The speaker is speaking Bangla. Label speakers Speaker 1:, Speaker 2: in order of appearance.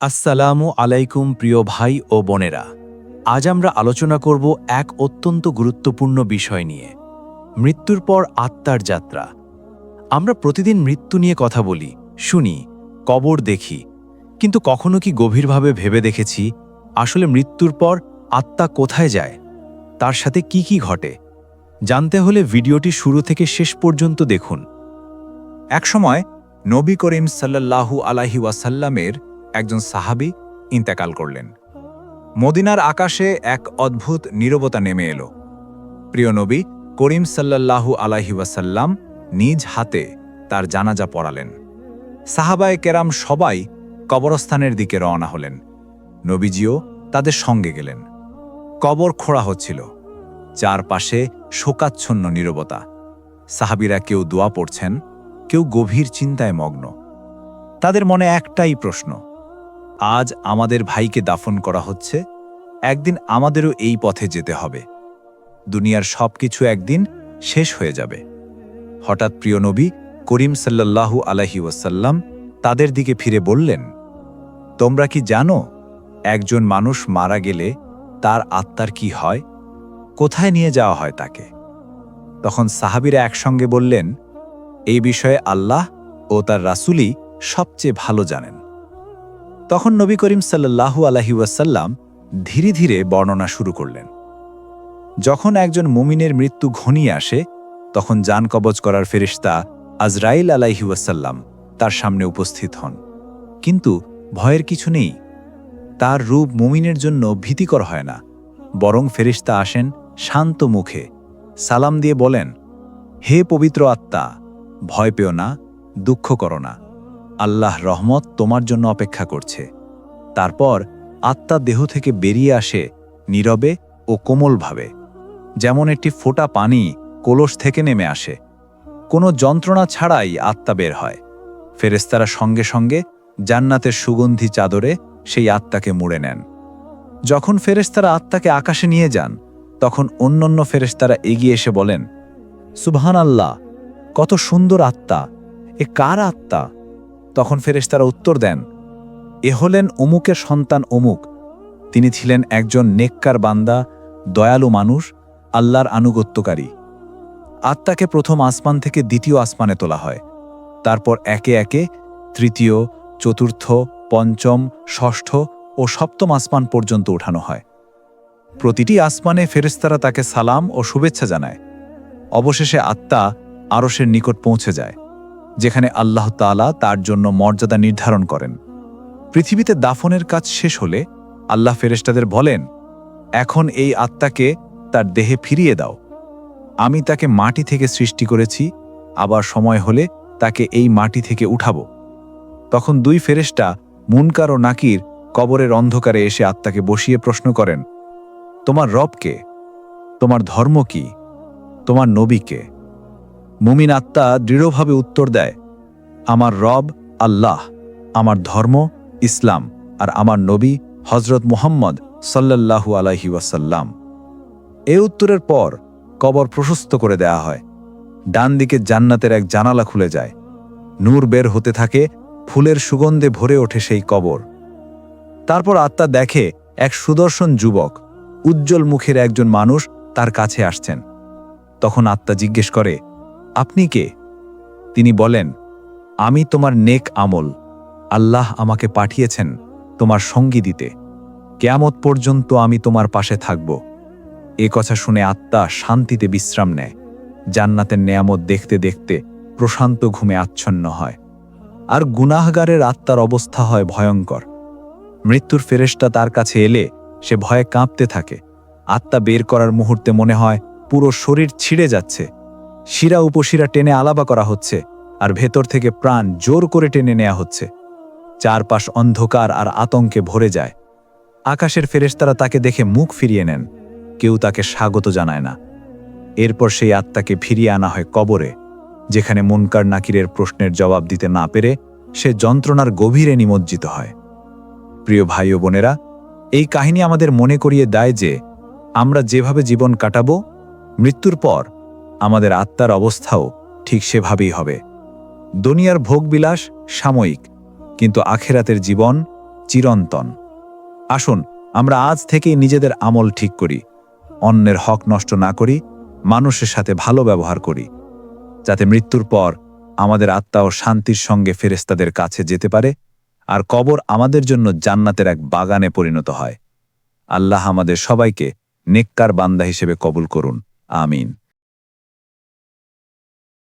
Speaker 1: আসসালামু আলাইকুম প্রিয় ভাই ও বোনেরা। আজ আমরা আলোচনা করব এক অত্যন্ত গুরুত্বপূর্ণ বিষয় নিয়ে। মৃত্যুর পর আত্মার যাত্রা। আমরা প্রতিদিন মৃত্যু নিয়ে কথা বলি, শুনি, কবর দেখি, কিন্তু কখনো কি গভীরভাবে ভেবে দেখেছি, আসলে মৃত্যুর পর আত্মা কোথায় যায়, তার সাথে কি কি ঘটে? জানতে হলে ভিডিওটি শুরু থেকে শেষ পর্যন্ত দেখুন।
Speaker 2: একসময় নবী করিম সাল্লাল্লাহু আলাহি ওয়াসাল্লামের একজন সাহাবি ইন্তেকাল করলেন। মদিনার আকাশে এক অদ্ভুত নীরবতা নেমে এলো। প্রিয় নবী, করিম সাল্লাল্লাহু আলাহি ওয়াসাল্লাম নিজ হাতে তার জানাজা পড়ালেন। সাহাবায় কেরাম সবাই কবরস্থানের দিকে রওনা হলেন। নবীজিও তাদের সঙ্গে গেলেন। কবর খোঁড়া হচ্ছিল। চারপাশে শোকাচ্ছন্ন নীরবতা। সাহাবিরা কেউ দোয়া পড়ছেন, কেউ গভীর চিন্তায় মগ্ন। তাদের মনে একটাই প্রশ্ন আজ আমাদের ভাইকে দাফন করা হচ্ছে। একদিন আমাদেরও এই পথে যেতে হবে। দুনিয়ার সবকিছু একদিন শেষ হয়ে যাবে। হঠাৎ প্রিয় নবী করিম সাল্লাল্লাহু আলাহি ওয়াসাল্লাম তাদের দিকে ফিরে বললেন, তোমরা কি জানো, একজন মানুষ মারা গেলে তার আত্মার কি হয়? কোথায় নিয়ে যাওয়া হয় তাকে? তখন সাহাবিরা একসঙ্গে বললেন, এই বিষয়ে আল্লাহ ও তার রাসূলই সবচেয়ে ভালো জানেন। তখন নবী করিম সাল্লাল্লাহু আলাহি ওয়াসাল্লাম ধীরে ধীরে বর্ণনা শুরু করলেন। যখন একজন মুমিনের মৃত্যু ঘনিয়ে আসে, তখন যান কবজ করার ফেরিস্তা আজরাইল আলাইহি ওয়াসাল্লাম তার সামনে উপস্থিত হন। কিন্তু ভয়ের কিছু নেই। তার রূপ মুমিনের জন্য ভীতিকর হয় না। বরং ফেরিস্তা আসেন শান্ত মুখে, সালাম দিয়ে বলেন, হে পবিত্র আত্মা, ভয় পেও না, দুঃখ করো না। আল্লাহ রহমত তোমার জন্য অপেক্ষা করছে। তারপর আত্মা দেহ থেকে বেরিয়ে আসে নীরবে ও কোমলভাবে। যেমন একটি ফোটা পানি কলস থেকে নেমে আসে। কোনো যন্ত্রণা ছাড়াই আত্মা বের হয়। ফেরেস্তারা সঙ্গে সঙ্গে জান্নাতের সুগন্ধি চাদরে সেই আত্মাকে মুড়ে নেন। যখন ফেরেস্তারা আত্মাকে আকাশে নিয়ে যান, তখন অন্যান্য ফেরেস্তারা এগিয়ে এসে বলেন সুবহান আল্লাহ কত সুন্দর আত্মা। এ কার আত্মা? তখন ফেরেশতারা উত্তর দেন, এ হলেন অমুকের সন্তান অমুক। তিনি ছিলেন একজন নেককার বান্দা, দয়ালু মানুষ, আল্লাহর আনুগত্যকারী। আত্মাকে প্রথম আসমান থেকে দ্বিতীয় আসমানে তোলা হয়। তারপর একে একে তৃতীয়, চতুর্থ, পঞ্চম, ষষ্ঠ ও সপ্তম আসমান পর্যন্ত উঠানো হয়। প্রতিটি আসমানে ফেরেস্তারা তাকে সালাম ও শুভেচ্ছা জানায়। অবশেষে আত্মা আরসের নিকট পৌঁছে যায়। যেখানে আল্লাহ তাআলা তার জন্য মর্যাদা নির্ধারণ করেন। পৃথিবীতে দাফনের কাজ শেষ হলে আল্লাহ ফেরেশতাদের বলেন, এখন এই আত্মাকে তার দেহে ফিরিয়ে দাও। আমি তাকে মাটি থেকে সৃষ্টি করেছি, আবার সময় হলে তাকে এই মাটি থেকে উঠাবো। তখন দুই ফেরেশতা মুনকার ও নাকির কবরের অন্ধকারে এসে আত্মাকে বসিয়ে প্রশ্ন করেন, তোমার রবকে তোমার ধর্ম কি? তোমার নবীকে মুমিন আত্মা দৃঢ়ভাবে উত্তর দেয়, আমার রব আল্লাহ, আমার ধর্ম ইসলাম, আর আমার নবী হজরত মুহাম্মদ সাল্লাল্লাহু আলাইহি ওয়াসাল্লাম। এ উত্তরের পর কবর প্রশস্ত করে দেয়া হয়। ডান দিকে জান্নাতের এক জানালা খুলে যায়। নূর বের হতে থাকে, ফুলের সুগন্ধে ভরে ওঠে সেই কবর। তারপর আত্মা দেখে এক সুদর্শন যুবক, উজ্জ্বল মুখের একজন মানুষ তার কাছে আসছেন। তখন আত্মা জিজ্ঞেস করে আপনি কে? তিনি বলেন, আমি তোমার নেক আমল। আল্লাহ আমাকে পাঠিয়েছেন তোমার সঙ্গী দিতে। কেয়ামত পর্যন্ত আমি তোমার পাশে থাকব। এ কথা শুনে আত্মা শান্তিতে বিশ্রাম নেয়। জান্নাতের নেয়ামত দেখতে দেখতে প্রশান্ত ঘুমে আচ্ছন্ন হয়। আর গুনাহগারের আত্মার অবস্থা হয় ভয়ঙ্কর। মৃত্যুর ফেরেশতা তার কাছে এলে সে ভয়ে কাঁপতে থাকে। আত্মা বের করার মুহূর্তে মনে হয় পুরো শরীর ছিঁড়ে যাচ্ছে। শিরা উপশিরা টেনে আলাবা করা হচ্ছে, আর ভেতর থেকে প্রাণ জোর করে টেনে নেওয়া হচ্ছে। চারপাশ অন্ধকার আর আতঙ্কে ভরে যায়। আকাশের ফেরেশতারা তাকে দেখে মুখ ফিরিয়ে নেন। কেউ তাকে স্বাগত জানায় না। এরপর সেই আত্মাকে ফিরিয়ে আনা হয় কবরে, যেখানে মুনকার নাকিরের প্রশ্নের জবাব দিতে না পেরে সে যন্ত্রণার গভীরে নিমজ্জিত হয়। প্রিয় ভাই ও বোনেরা, এই কাহিনী আমাদের মনে করিয়ে দেয় যে, আমরা যেভাবে জীবন কাটাবো, মৃত্যুর পর আমাদের আত্মার অবস্থাও ঠিক সেভাবেই হবে। দুনিয়ার ভোগবিলাস সাময়িক, কিন্তু আখেরাতের জীবন চিরন্তন। আসুন, আমরা আজ থেকেই নিজেদের আমল ঠিক করি, অন্যের হক নষ্ট না করি, মানুষের সাথে ভালো ব্যবহার করি, যাতে মৃত্যুর পর আমাদের আত্মা ও শান্তির সঙ্গে ফেরেস্তাদের কাছে যেতে পারে আর কবর আমাদের জন্য জান্নাতের এক বাগানে পরিণত হয়। আল্লাহ আমাদের সবাইকে নেককার বান্দা হিসেবে কবুল করুন। আমিন।